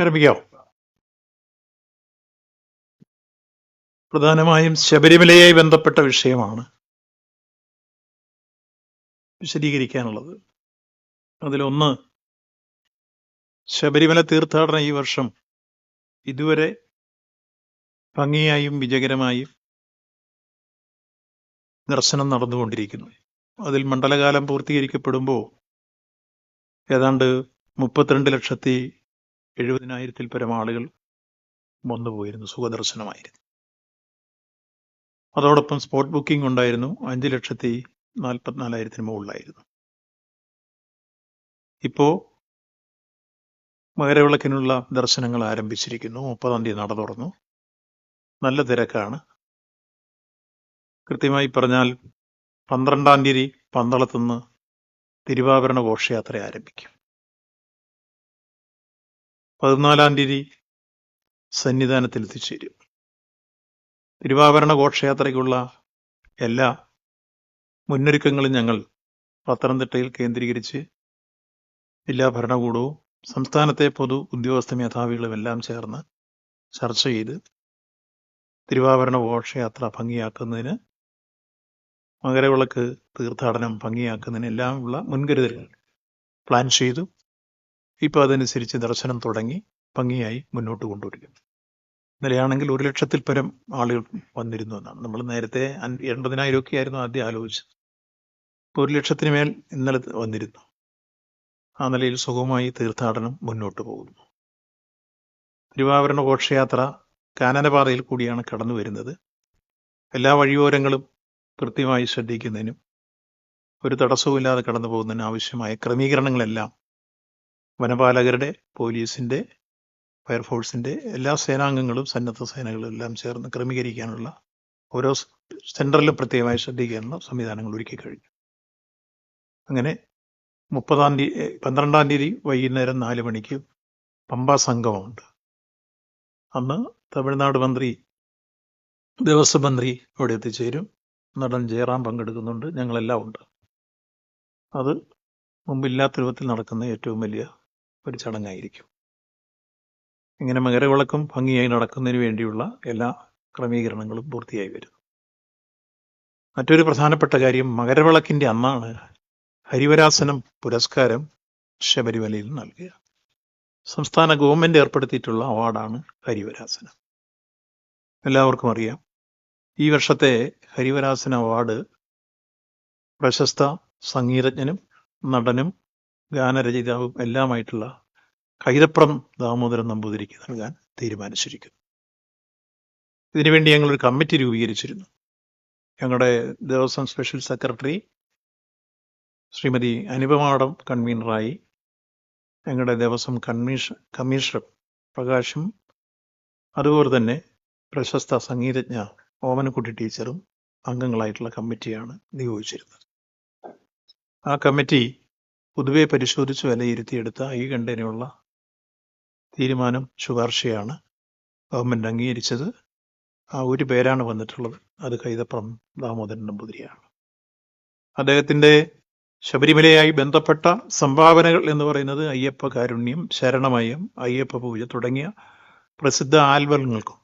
ആരംഭിക്കാം പ്രധാനമായും ശബരിമലയായി ബന്ധപ്പെട്ട വിഷയമാണ് വിശദീകരിക്കാനുള്ളത്. അതിലൊന്ന് ശബരിമല തീർത്ഥാടനം ഈ വർഷം ഇതുവരെ ഭംഗിയായും വിജയകരമായും ദർശനം നടന്നുകൊണ്ടിരിക്കുന്നു. അതിൽ മണ്ഡലകാലം പൂർത്തീകരിക്കപ്പെടുമ്പോൾ ഏതാണ്ട് മുപ്പത്തിരണ്ട് ലക്ഷത്തി എഴുപതിനായിരത്തിൽ പരം ആളുകൾ വന്നുപോയിരുന്നു സുഖദർശനമായിരുന്നു. അതോടൊപ്പം സ്പോട്ട് ബുക്കിംഗ് ഉണ്ടായിരുന്നു അഞ്ച് ലക്ഷത്തി നാൽപ്പത്തിനാലായിരത്തിന് മുകളിലായിരുന്നു. ഇപ്പോ മകരവിളക്കിനുള്ള ദർശനങ്ങൾ ആരംഭിച്ചിരിക്കുന്നു മുപ്പതാം തീയതി നട തുറന്നു. നല്ല തിരക്കാണ്. കൃത്യമായി പറഞ്ഞാൽ പന്ത്രണ്ടാം തീയതി പന്തളത്തുനിന്ന് തിരുവാഭരണ ഘോഷയാത്ര ആരംഭിക്കും. പതിനാലാം തീയതി സന്നിധാനത്തിൽ എത്തിച്ചേരും. തിരുവാഭരണ ഘോഷയാത്രയ്ക്കുള്ള എല്ലാ മുന്നൊരുക്കങ്ങളും ഞങ്ങൾ പത്തനംതിട്ടയിൽ കേന്ദ്രീകരിച്ച് ജില്ലാ ഭരണകൂടവും സംസ്ഥാനത്തെ പൊതു ഉദ്യോഗസ്ഥ മേധാവികളും എല്ലാം ചേർന്ന് ചർച്ച ചെയ്ത് തിരുവാഭരണ ഘോഷയാത്ര ഭംഗിയാക്കുന്നതിന് മകരവിളക്ക് തീർത്ഥാടനം ഭംഗിയാക്കുന്നതിന് എല്ലാമുള്ള മുൻകരുതലുകൾ പ്ലാൻ ചെയ്തു. ഇപ്പോൾ അതനുസരിച്ച് ദർശനം തുടങ്ങി ഭംഗിയായി മുന്നോട്ട് കൊണ്ടുവരിക. ഇന്നലെയാണെങ്കിൽ ഒരു ലക്ഷത്തിൽ പരം ആളുകൾ വന്നിരുന്നു എന്നാണ്. നമ്മൾ നേരത്തെ എൺപതിനായിരം ഒക്കെ ആയിരുന്നു ആദ്യം ആലോചിച്ചത്. ഇപ്പോൾ ഒരു ലക്ഷത്തിന് മേൽ ഇന്നലെ വന്നിരുന്നു. ആ നിലയിൽ സുഖമായി തീർത്ഥാടനം മുന്നോട്ട് പോകുന്നു. തിരുവാഭരണ ഘോഷയാത്ര കാനനപാറയിൽ കൂടിയാണ് കടന്നു വരുന്നത്. എല്ലാ വഴിയോരങ്ങളും കൃത്യമായി ശ്രദ്ധിക്കുന്നതിനും ഒരു തടസ്സവുമില്ലാതെ കടന്നു പോകുന്നതിന് ആവശ്യമായ ക്രമീകരണങ്ങളെല്ലാം വനപാലകരുടെ പോലീസിന്റെ ഫയർഫോഴ്സിന്റെ എല്ലാ സേനാംഗങ്ങളും സന്നദ്ധ സേനകളും എല്ലാം ചേർന്ന് ക്രമീകരിക്കാനുള്ള ഓരോ സെന്ററിലും പ്രത്യേകമായി ശ്രദ്ധിക്കാനുള്ള സംവിധാനങ്ങൾ ഒരുക്കി കഴിഞ്ഞു. അങ്ങനെ മുപ്പതാം തീയതി പന്ത്രണ്ടാം തീയതി വൈകുന്നേരം നാല് മണിക്ക് പമ്പ സംഗമമുണ്ട്. അന്ന് തമിഴ്നാട് മന്ത്രി ദേവസ്വം മന്ത്രി അവിടെ എത്തിച്ചേരും. നടൻ ജയറാം പങ്കെടുക്കുന്നുണ്ട്. ഞങ്ങളെല്ലാം ഉണ്ട്. അത് മുമ്പില്ലാത്ത രൂപത്തിൽ നടക്കുന്ന ഏറ്റവും വലിയ ഒരു ചടങ്ങായിരിക്കും. ഇങ്ങനെ മകരവിളക്കും ഭംഗിയായി നടക്കുന്നതിന് വേണ്ടിയുള്ള എല്ലാ ക്രമീകരണങ്ങളും പൂർത്തിയായി വരുന്നു മറ്റൊരു പ്രധാനപ്പെട്ട കാര്യം മകരവിളക്കിന്റെ അന്നാണ് ഹരിവരാസനം പുരസ്കാരം ശബരിമലയിൽ നൽകുക. സംസ്ഥാന ഗവൺമെന്റ് ഏർപ്പെടുത്തിയിട്ടുള്ള അവാർഡാണ് ഹരിവരാസനം. എല്ലാവർക്കും അറിയാം ഈ വർഷത്തെ ഹരിവരാസന അവാർഡ് പ്രശസ്ത സംഗീതജ്ഞനും നടനും ഗാനരചയിതാവും എല്ലാമായിട്ടുള്ള കൈതപ്രം ദാമോദരൻ നമ്പൂതിരിക്ക് നൽകാൻ തീരുമാനിച്ചിരിക്കുന്നു. ഇതിനുവേണ്ടി ഞങ്ങളൊരു കമ്മിറ്റി രൂപീകരിച്ചിരുന്നു. ഞങ്ങളുടെ ദേവസ്വം സ്പെഷ്യൽ സെക്രട്ടറി ശ്രീമതി അനുപമാടം കൺവീനറായി ഞങ്ങളുടെ ദേവസ്വം കൺവീഷ കമ്മീഷണർ പ്രകാശും അതുപോലെ തന്നെ പ്രശസ്ത സംഗീതജ്ഞ ഓമനക്കുട്ടി ടീച്ചറും അംഗങ്ങളായിട്ടുള്ള കമ്മിറ്റിയാണ് നിയോഗിച്ചിരുന്നത്. ആ കമ്മിറ്റി പൊതുവെ പരിശോധിച്ച് വിലയിരുത്തിയെടുത്ത ഈ കണ്ടതിനുള്ള തീരുമാനം ശുപാർശയാണ് ഗവൺമെന്റ് അംഗീകരിച്ചത്. ആ ഒരു പേരാണ് വന്നിട്ടുള്ളത്. അത് കൈതപ്രം ദാമോദരൻ നമ്പൂതിരിയാണ് അദ്ദേഹത്തിന്റെ ശബരിമലയായി ബന്ധപ്പെട്ട സംഭാവനകൾ എന്ന് പറയുന്നത് അയ്യപ്പ കാരുണ്യം ശരണമയം അയ്യപ്പ പൂജ തുടങ്ങിയ പ്രസിദ്ധ ആൽബങ്ങൾക്കും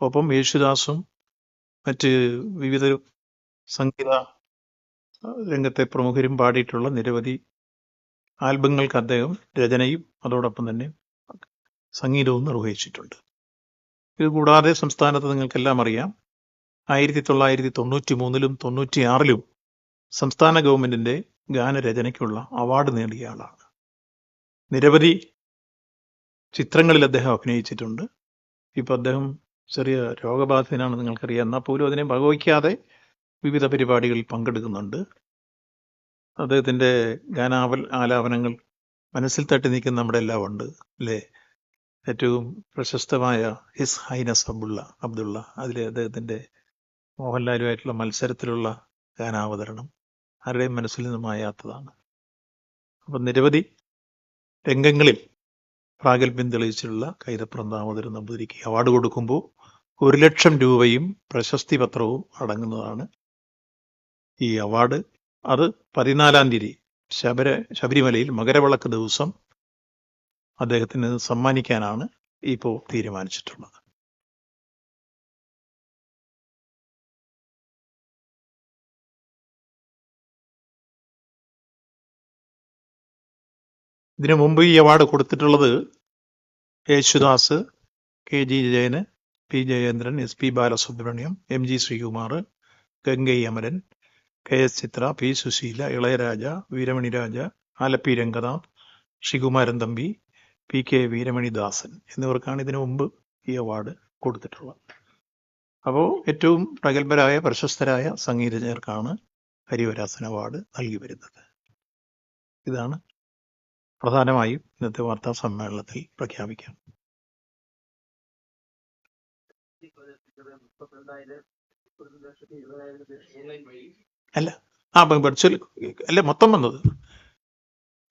ഒപ്പം യേശുദാസും മറ്റ് വിവിധ സംഗീത രംഗത്തെ പ്രമുഖരും പാടിയിട്ടുള്ള നിരവധി ആൽബങ്ങൾക്ക് അദ്ദേഹം രചനയും അതോടൊപ്പം തന്നെ സംഗീതവും നിർവഹിച്ചിട്ടുണ്ട്. ഇത് കൂടാതെ സംസ്ഥാനത്ത് നിങ്ങൾക്കെല്ലാം അറിയാം ആയിരത്തി തൊള്ളായിരത്തി തൊണ്ണൂറ്റി മൂന്നിലും തൊണ്ണൂറ്റി ആറിലും സംസ്ഥാന ഗവൺമെന്റിന്റെ ഗാനരചനയ്ക്കുള്ള അവാർഡ് നേടിയ ആളാണ്. നിരവധി ചിത്രങ്ങളിൽ അദ്ദേഹം അഭിനയിച്ചിട്ടുണ്ട്. ഇപ്പൊ അദ്ദേഹം ചെറിയ രോഗബാധിതനാണ് നിങ്ങൾക്കറിയാം. എന്നാൽ പോലും അതിനെ വകവയ്ക്കാതെ വിവിധ പരിപാടികളിൽ പങ്കെടുക്കുന്നുണ്ട്. അദ്ദേഹത്തിന്റെ ഗാനാവൽ ആലാപനങ്ങൾ മനസ്സിൽ തട്ടി നിൽക്കുന്ന നമ്മുടെ എല്ലാം ഉണ്ട് അല്ലേ? ഏറ്റവും പ്രശസ്തമായ ഹിസ് ഹൈനസ് അബ്ദുള്ള അബ്ദുള്ള അതിലെ അദ്ദേഹത്തിന്റെ മോഹൻലാലുമായിട്ടുള്ള മത്സരത്തിലുള്ള ഗാനാവതരണം ആരുടെയും മനസ്സിൽ നിന്നും മായാത്തതാണ്. അപ്പം നിരവധി രംഗങ്ങളിൽ പ്രാഗൽഭ്യം തെളിയിച്ചിട്ടുള്ള കൈതപ്രം ദാമോദരൻ നമ്പൂതിരിക്ക് അവാർഡ് കൊടുക്കുമ്പോൾ ഒരു ലക്ഷം രൂപയും പ്രശസ്തി പത്രവും അടങ്ങുന്നതാണ് ഈ അവാർഡ് അത് പതിനാലാം തീയതി. ശബര ശബരിമലയിൽ മകരവിളക്ക് ദിവസം അദ്ദേഹത്തിന് സമ്മാനിക്കാനാണ് ഇപ്പോൾ തീരുമാനിച്ചിട്ടുള്ളത്. ഇതിനു മുമ്പ് ഈ അവാർഡ് കൊടുത്തിട്ടുള്ളത് യേശുദാസ് കെ ജി ജയന് P Jayendran S P Balasubrahmanyam M G Sreekumar Gangai Amaran K S Chithra P Susheela Ilaiyaraaja Veeramani Raja Alleppey Ranganath Sreekumaran Thampi P K Veeramanidasan എന്നിവർക്കാണ് ഇതിനു മുമ്പ് ഈ അവാർഡ് കൊടുത്തിട്ടുള്ളത്. അപ്പോൾ ഏറ്റവും പ്രഗത്ഭരായ പ്രശസ്തരായ സംഗീതജ്ഞർക്കാണ് ഹരിവരാസൻ അവാർഡ് നൽകി വരുന്നത്. ഇതാണ് പ്രധാനമായും ഇന്നത്തെ വാർത്താ സമ്മേളനത്തിൽ പ്രഖ്യാപിക്കാം ആ വെർച്വൽ അല്ല മൊത്തം വന്നത്.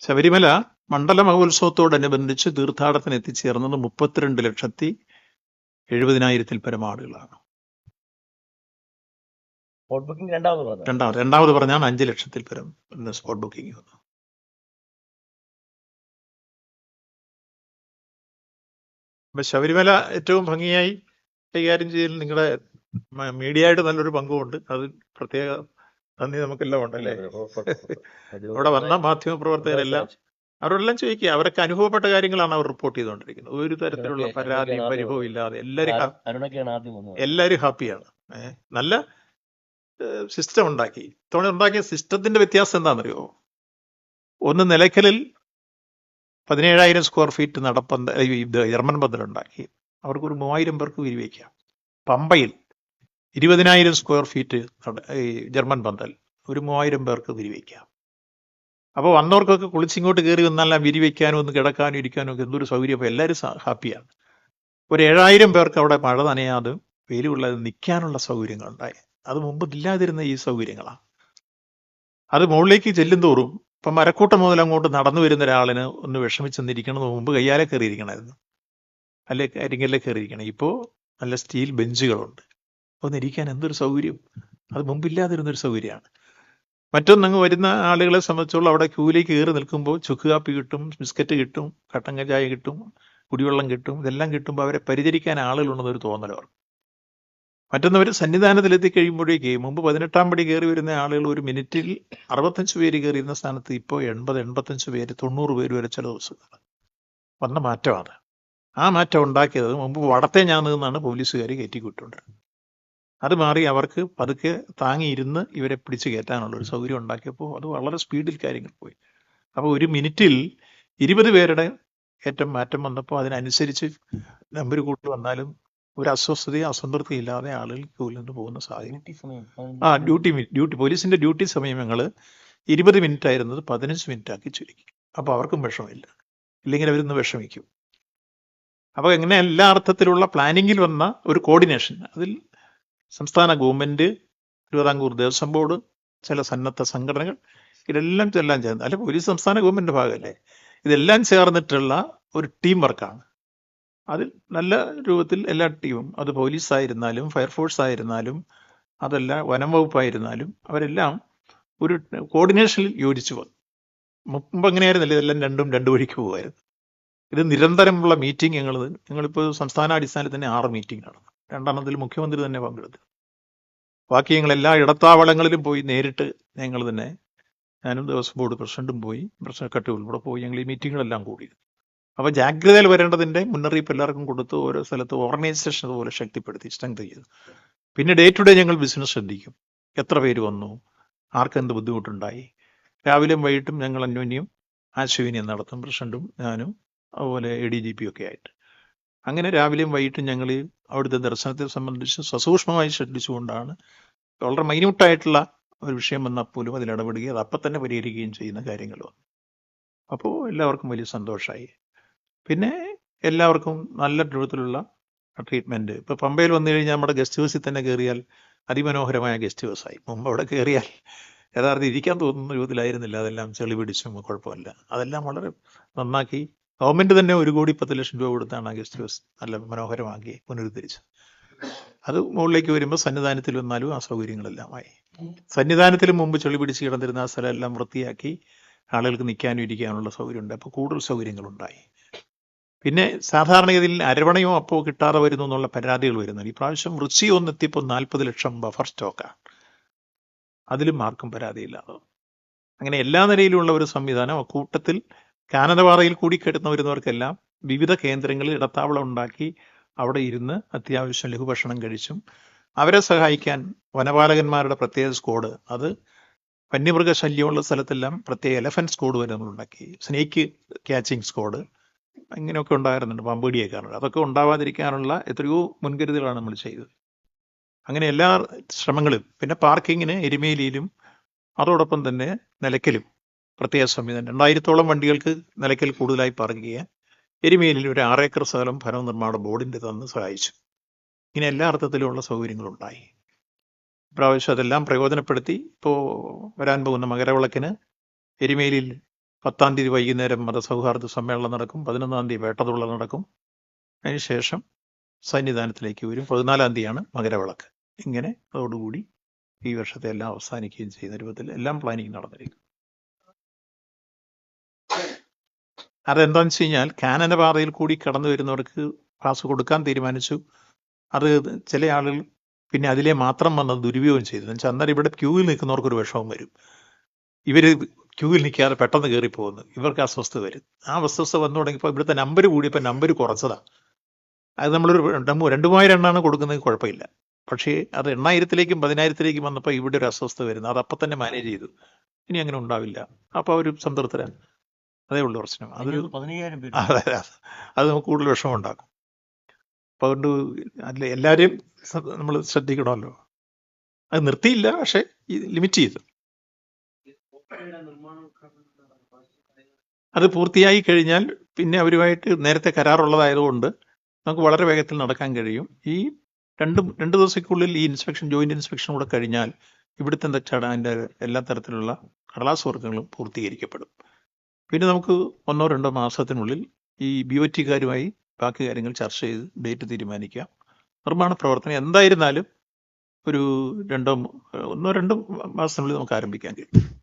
ശബരിമല മണ്ഡല മഹോത്സവത്തോടനുബന്ധിച്ച് തീർത്ഥാടനത്തിന് എത്തിച്ചേർന്നത് മുപ്പത്തിരണ്ട് ലക്ഷത്തി എഴുപതിനായിരത്തിൽ പരം ആളുകളാണ്. സ്പോട്ട് ബുക്കിംഗ് രണ്ടാമത് പറഞ്ഞു രണ്ടാമത് രണ്ടാമത് പറഞ്ഞാണ് അഞ്ച് ലക്ഷത്തിൽ പരം സ്പോട്ട് ബുക്കിംഗ് വന്നു അപ്പൊ ശബരിമല ഏറ്റവും ഭംഗിയായി കൈകാര്യം ചെയ്യൽ നിങ്ങളുടെ മീഡിയയായിട്ട് നല്ലൊരു പങ്കുമുണ്ട്. അത് പ്രത്യേക നന്ദി നമുക്കെല്ലാം ഉണ്ടല്ലേ? അവിടെ വന്ന മാധ്യമ പ്രവർത്തകരെല്ലാം അവരെല്ലാം ചോദിക്കുക. അവരൊക്കെ അനുഭവപ്പെട്ട കാര്യങ്ങളാണ് അവർ റിപ്പോർട്ട് ചെയ്തുകൊണ്ടിരിക്കുന്നത്. ഒരു തരത്തിലുള്ള പരാതി പരാതിയും പരിഭവം ഇല്ലാതെ എല്ലാവരും എല്ലാവരും ഹാപ്പിയാണ്. നല്ല സിസ്റ്റം ഉണ്ടാക്കി. ഇത്തവണ ഉണ്ടാക്കിയ സിസ്റ്റത്തിന്റെ വ്യത്യാസം എന്താണെന്നറിയോ? ഒന്ന് നിലയ്ക്കലിൽ പതിനേഴായിരം സ്ക്വയർ ഫീറ്റ് നടപ്പന്ത ജർമ്മൻ പന്തൽ ഉണ്ടാക്കി അവർക്ക് ഒരു മൂവായിരം പേർക്ക് വിരിവയ്ക്കാം പമ്പയിൽ ഇരുപതിനായിരം സ്ക്വയർ ഫീറ്റ് ഈ ജർമ്മൻ പന്തൽ. ഒരു മൂവായിരം പേർക്ക് വിരിവയ്ക്കാം അപ്പോൾ വന്നവർക്കൊക്കെ കുളിച്ചിങ്ങോട്ട് കയറി വന്നാൽ വിരിവയ്ക്കാനും ഒന്ന് കിടക്കാനും ഇരിക്കാനും ഒക്കെ എന്തൊരു സൗകര്യം. അപ്പോൾ എല്ലാവരും ഹാപ്പിയാണ്. ഒരു ഏഴായിരം പേർക്ക് അവിടെ മഴ നനയാതെ വെയിലുള്ളത് നിൽക്കാനുള്ള സൗകര്യങ്ങളുണ്ടായി അത് മുമ്പ് ഇല്ലാതിരുന്ന ഈ സൗകര്യങ്ങളാണ്. അത് മുകളിലേക്ക് ചെല്ലും തോറും ഇപ്പം മരക്കൂട്ടം മുതൽ അങ്ങോട്ട് നടന്നു വരുന്ന ഒരാളിന് ഒന്ന് വിഷമിച്ചെന്നിരിക്കണം മുമ്പ് കയ്യാലെ കയറിയിരിക്കണമായിരുന്നു അല്ലെ കരിങ്കല്ലെ കയറിയിരിക്കണം. ഇപ്പോൾ നല്ല സ്റ്റീൽ ബെഞ്ചുകളുണ്ട്. ഒന്ന് ഇരിക്കാൻ എന്തൊരു സൗകര്യം? അത് മുമ്പില്ലാതിരുന്നൊരു സൗകര്യമാണ്. മറ്റൊന്നങ്ങ് വരുന്ന ആളുകളെ സംബന്ധിച്ചോളം അവിടെ ക്യൂലേക്ക് കയറി നിൽക്കുമ്പോൾ ചുക്ക് കാപ്പി കിട്ടും ബിസ്ക്കറ്റ് കിട്ടും കട്ടൻ ചായ കിട്ടും കുടിവെള്ളം കിട്ടും ഇതെല്ലാം കിട്ടുമ്പോൾ അവരെ പരിചരിക്കാൻ ആളുകളുണ്ടെന്നൊരു തോന്നൽ അവർക്ക് മറ്റൊന്നവർ സന്നിധാനത്തിലെത്തി കഴിയുമ്പോഴേക്ക് മുമ്പ് പതിനെട്ടാം പടി കയറി വരുന്ന ആളുകൾ ഒരു മിനിറ്റിൽ അറുപത്തഞ്ച് പേര് കയറിയിരുന്ന സ്ഥാനത്ത് ഇപ്പോൾ എൺപത് എൺപത്തഞ്ച് പേര് തൊണ്ണൂറ് പേര് വരെ ചില ദിവസങ്ങൾ വന്ന മാറ്റമാണ്. ആ മാറ്റം ഉണ്ടാക്കിയത് മുമ്പ് വടത്തെ ഞാൻ നിന്നാണ് പോലീസുകാർ കയറ്റിക്കൊണ്ടിരുന്നത് അത് മാറി അവർക്ക് പതുക്കെ താങ്ങിയിരുന്ന് ഇവരെ പിടിച്ചു കയറ്റാനുള്ള ഒരു സൗകര്യം ഉണ്ടാക്കിയപ്പോൾ അത് വളരെ സ്പീഡിൽ കാര്യങ്ങൾ പോയി. അപ്പോൾ ഒരു മിനിറ്റിൽ ഇരുപത് പേരുടെ ഏറ്റവും മാറ്റം വന്നപ്പോൾ അതിനനുസരിച്ച് നമ്പർ കൂട്ടി വന്നാലും ഒരു അസ്വസ്ഥതയും അസംതൃപ്തിയും ഇല്ലാതെ ആളുകൾ ക്യൂവിൽ നിന്ന് പോകുന്ന സാഹചര്യം. ആ ഡ്യൂട്ടി ഡ്യൂട്ടി പോലീസിന്റെ ഡ്യൂട്ടി സമയം ഞങ്ങൾ ഇരുപത് മിനിറ്റ് ആയിരുന്നത് പതിനഞ്ച് മിനിറ്റ് ആക്കി ചുരുക്കി. അപ്പോൾ അവർക്കും വിഷമമില്ല. ഇല്ലെങ്കിൽ അവരിന്ന് വിഷമിക്കും. അപ്പോൾ എങ്ങനെ എല്ലാ അർത്ഥത്തിലുള്ള പ്ലാനിങ്ങിൽ വന്ന ഒരു കോർഡിനേഷൻ അതിൽ സംസ്ഥാന ഗവൺമെന്റ് തിരുവിതാംകൂർ ദേവസ്വം ബോർഡ് ചില സന്നദ്ധ സംഘടനകൾ ഇതെല്ലാം എല്ലാം ചേർന്ന് അല്ല ഒരു സംസ്ഥാന ഗവൺമെന്റിന്റെ ഭാഗമല്ലേ? ഇതെല്ലാം ചേർന്നിട്ടുള്ള ഒരു ടീം വർക്കാണ് അതിൽ നല്ല രൂപത്തിൽ എല്ലാ ടീമും അത് പോലീസ് ആയിരുന്നാലും ഫയർഫോഴ്സ് ആയിരുന്നാലും അതല്ല വനം വകുപ്പായിരുന്നാലും അവരെല്ലാം ഒരു കോർഡിനേഷനിൽ യോജിച്ചു വന്നു. മുമ്പ് അങ്ങനെയായിരുന്നില്ല ഇതെല്ലാം രണ്ടും രണ്ടു വഴിക്ക് പോകുമായിരുന്നു ഇത് നിരന്തരമുള്ള മീറ്റിംഗ് ഞങ്ങൾ ഞങ്ങളിപ്പോൾ സംസ്ഥാന അടിസ്ഥാനത്തിൽ തന്നെ ആറ് മീറ്റിംഗ് നടന്നു. രണ്ടെണ്ണത്തിൽ മുഖ്യമന്ത്രി തന്നെ പങ്കെടുത്തു. ബാക്കി ഞങ്ങൾ എല്ലാ ഇടത്താവളങ്ങളിലും പോയി നേരിട്ട് ഞങ്ങൾ തന്നെ ഞാനും ദേവസ്വം ബോർഡ് പ്രസിഡന്റും പോയി പ്രസിഡന്റ് കട്ടി ഉൾപ്പെടെ പോയി ഞങ്ങൾ ഈ മീറ്റിങ്ങുകളെല്ലാം കൂടി. അപ്പോൾ ജാഗ്രതയിൽ വരേണ്ടതിന്റെ മുന്നറിയിപ്പ് എല്ലാവർക്കും കൊടുത്ത് ഓരോ സ്ഥലത്ത് ഓർഗനൈസേഷൻ അതുപോലെ ശക്തിപ്പെടുത്തി സ്ട്രെങ്ത് ചെയ്തു. പിന്നെ ഡേ ടു ഡേ ഞങ്ങൾ ബിസിനസ് ശ്രദ്ധിക്കും. എത്ര പേര് വന്നു? ആർക്കെന്ത് ബുദ്ധിമുട്ടുണ്ടായി? രാവിലെയും വൈകിട്ടും ഞങ്ങൾ അന്യോന്യം ആശയവിനിയം നടത്തും. പ്രസിഡന്റും ഞാനും അതുപോലെ എ ഡി ജി ഒക്കെ ആയിട്ട്. അങ്ങനെ രാവിലെയും വൈകിട്ടും ഞങ്ങൾ അവിടുത്തെ ദർശനത്തെ സംബന്ധിച്ച് സസൂക്ഷ്മമായി ശ്രദ്ധിച്ചുകൊണ്ടാണ് വളരെ മൈന്യൂട്ടായിട്ടുള്ള ഒരു വിഷയം വന്നാൽ പോലും അതിൽ ഇടപെടുകയും അത് അപ്പം തന്നെ പരിഹരിക്കുകയും ചെയ്യുന്ന കാര്യങ്ങൾ വന്നു. അപ്പോൾ എല്ലാവർക്കും വലിയ സന്തോഷമായി. പിന്നെ എല്ലാവർക്കും നല്ല രൂപത്തിലുള്ള ട്രീറ്റ്മെന്റ് ഇപ്പോൾ പമ്പയിൽ വന്നു കഴിഞ്ഞാൽ നമ്മുടെ ഗസ്റ്റ് ഹൗസിൽ തന്നെ കയറിയാൽ അതിമനോഹരമായ ഗസ്റ്റ് ഹൗസായി മുമ്പ് അവിടെ കയറിയാൽ യഥാർത്ഥം ഇരിക്കാൻ തോന്നുന്ന രൂപത്തിലായിരുന്നില്ല. അതെല്ലാം ചെളി പിടിച്ചും കുഴപ്പമില്ല. അതെല്ലാം വളരെ നന്നാക്കി ഗവൺമെന്റ് തന്നെ ഒരു കോടി പത്ത് ലക്ഷം രൂപ കൊടുത്താണ് ഗസ്റ്റ് ഹൗസ് നല്ല മനോഹരമാക്കി പുനരുദ്ധരിച്ചത്. അത് മുകളിലേക്ക് വരുമ്പോൾ സന്നിധാനത്തിൽ വന്നാലും ആ സൗകര്യങ്ങളെല്ലാം ആയി. സന്നിധാനത്തിന് മുമ്പ് ചെളി പിടിച്ച് കിടന്നിരുന്ന ആ സ്ഥലം എല്ലാം വൃത്തിയാക്കി ആളുകൾക്ക് നിൽക്കാനും ഇരിക്കാനുള്ള സൗകര്യമുണ്ട്. അപ്പോൾ കൂടുതൽ സൗകര്യങ്ങളുണ്ടായി. പിന്നെ സാധാരണഗതിയിൽ അരവണയോ അപ്പോ കിട്ടാതെ വരുന്നു എന്നുള്ള പരാതികൾ വരുന്നുണ്ട്. ഈ പ്രാവശ്യം ഋഷി ഒന്നെത്തിയപ്പോൾ നാൽപ്പത് ലക്ഷം ബഫർ സ്റ്റോക്കാണ് അതിലും ആർക്കും പരാതിയില്ലാതെ അങ്ങനെ എല്ലാ നിലയിലുള്ള ഒരു സംവിധാനം അക്കൂട്ടത്തിൽ കാനനപാറയിൽ കൂടി കിടന്നു വരുന്നവർക്കെല്ലാം വിവിധ കേന്ദ്രങ്ങളിൽ ഇടത്താവളം ഉണ്ടാക്കി അവിടെ ഇരുന്ന് അത്യാവശ്യം ലഘുഭക്ഷണം കഴിച്ചും അവരെ സഹായിക്കാൻ വനപാലകന്മാരുടെ പ്രത്യേക സ്ക്വാഡ് അത് വന്യമൃഗ ശല്യമുള്ള സ്ഥലത്തെല്ലാം പ്രത്യേക എലഫന്റ് സ്ക്വാഡ് വരെ നമ്മൾ ഉണ്ടാക്കി. സ്നേക്ക് ക്യാച്ചിങ് സ്ക്വാഡ് ഇങ്ങനെയൊക്കെ ഉണ്ടായിരുന്നുണ്ട് പമ്പടിയൊക്കെ ആണ് അതൊക്കെ ഉണ്ടാവാതിരിക്കാനുള്ള എത്രയോ മുൻകരുതലാണ് നമ്മൾ ചെയ്തത്. അങ്ങനെ എല്ലാ ശ്രമങ്ങളും പിന്നെ പാർക്കിങ്ങിന് എരുമേലിയിലും അതോടൊപ്പം തന്നെ നിലയ്ക്കലും പ്രത്യേക സംവിധാനം. രണ്ടായിരത്തോളം വണ്ടികൾക്ക് നിലയ്ക്കൽ കൂടുതലായി പാർക്ക് ചെയ്യാൻ എരുമേലിൽ ഒരു ആറേക്കർ സ്ഥലം ഭവന നിർമ്മാണ ബോർഡിന്റെ തന്ന് സഹായിച്ചു. ഇങ്ങനെ എല്ലാ അർത്ഥത്തിലുമുള്ള സൗകര്യങ്ങളുണ്ടായി. ഇപ്രാവശ്യം അതെല്ലാം പ്രയോജനപ്പെടുത്തി. ഇപ്പോൾ വരാൻ പോകുന്ന മകരവിളക്കിന് എരുമേലിയിൽ പത്താം തീയതി വൈകുന്നേരം മതസൗഹാർദ്ദ സമ്മേളനം നടക്കും. പതിനൊന്നാം തീയതി വേട്ടതുള്ളൽ നടക്കും. അതിനുശേഷം സന്നിധാനത്തിലേക്ക് വരും. പതിനാലാം തീയതിയാണ് മകരവിളക്ക്. ഇങ്ങനെ അതോടുകൂടി ഈ വർഷത്തെ എല്ലാം അവസാനിക്കുകയും ചെയ്യുന്ന രൂപത്തിൽ എല്ലാം പ്ലാനിങ് നടന്നിരിക്കും അതെന്താണെന്ന് വെച്ച് കഴിഞ്ഞാൽ കാനന പാതയിൽ കൂടി കടന്നു വരുന്നവർക്ക് പാസ് കൊടുക്കാൻ തീരുമാനിച്ചു. അത് ചില ആളുകൾ പിന്നെ അതിലെ മാത്രം വന്ന് ദുരുപയോഗം ചെയ്തു. എന്ന് വെച്ചാൽ അന്നേരം ഇവിടെ ക്യൂവിൽ നിൽക്കുന്നവർക്കൊരു വിഷമം വരും. ഇവർ ക്യൂവിൽ നിൽക്കാതെ പെട്ടെന്ന് കയറി പോകുന്നു ഇവർക്ക് അസ്വസ്ഥ വരും. ആ അസ്വസ്ഥ വന്നു തുടങ്ങിയപ്പോൾ ഇവിടുത്തെ നമ്പർ കൂടിയപ്പോൾ നമ്പർ കുറച്ചതാണ് അത് നമ്മളൊരു രണ്ട് മൂവായിരം എണ്ണാണ് കൊടുക്കുന്നത് കുഴപ്പമില്ല. പക്ഷേ അത് എണ്ണായിരത്തിലേക്കും പതിനായിരത്തിലേക്കും വന്നപ്പോൾ ഇവിടെ ഒരു അസ്വസ്ഥ വരുന്നു. അത് അപ്പം തന്നെ മാനേജ് ചെയ്തു. ഇനി അങ്ങനെ ഉണ്ടാവില്ല. അപ്പോൾ അവർ സംതൃപ്തരാണ്. അതേ ഉള്ളൂ പ്രശ്നം അതൊരു അതെ. അത് നമുക്ക് കൂടുതൽ വിഷമം ഉണ്ടാക്കും അപ്പം അതുകൊണ്ട് അല്ല എല്ലാവരെയും നമ്മൾ ശ്രദ്ധിക്കണമല്ലോ. അത് നിർത്തിയില്ല പക്ഷെ ലിമിറ്റ് ചെയ്തു. അത് പൂർത്തിയായി കഴിഞ്ഞാൽ പിന്നെ അവരുമായിട്ട് നേരത്തെ കരാറുള്ളതായതുകൊണ്ട് നമുക്ക് വളരെ വേഗത്തിൽ നടക്കാൻ കഴിയും. ഈ രണ്ട് രണ്ട് ദിവസക്കുള്ളിൽ ഈ ഇൻസ്പെക്ഷൻ ജോയിന്റ് ഇൻസ്പെക്ഷൻ കൂടെ കഴിഞ്ഞാൽ ഇവിടുത്തെ എന്തൊക്കെയാണ് അതിന്റെ എല്ലാ തരത്തിലുള്ള കടലാസ് വർക്കുകളും പൂർത്തീകരിക്കപ്പെടും. പിന്നെ നമുക്ക് ഒന്നോ രണ്ടോ മാസത്തിനുള്ളിൽ ഈ ബി ഒ ടിക്കാരുമായി ബാക്കി കാര്യങ്ങൾ ചർച്ച ചെയ്ത് ഡേറ്റ് തീരുമാനിക്കാം. നിർമ്മാണ പ്രവർത്തനം എന്തായിരുന്നാലും ഒരു രണ്ടോ ഒന്നോ രണ്ടോ മാസത്തിനുള്ളിൽ നമുക്ക് ആരംഭിക്കാൻ കഴിയും.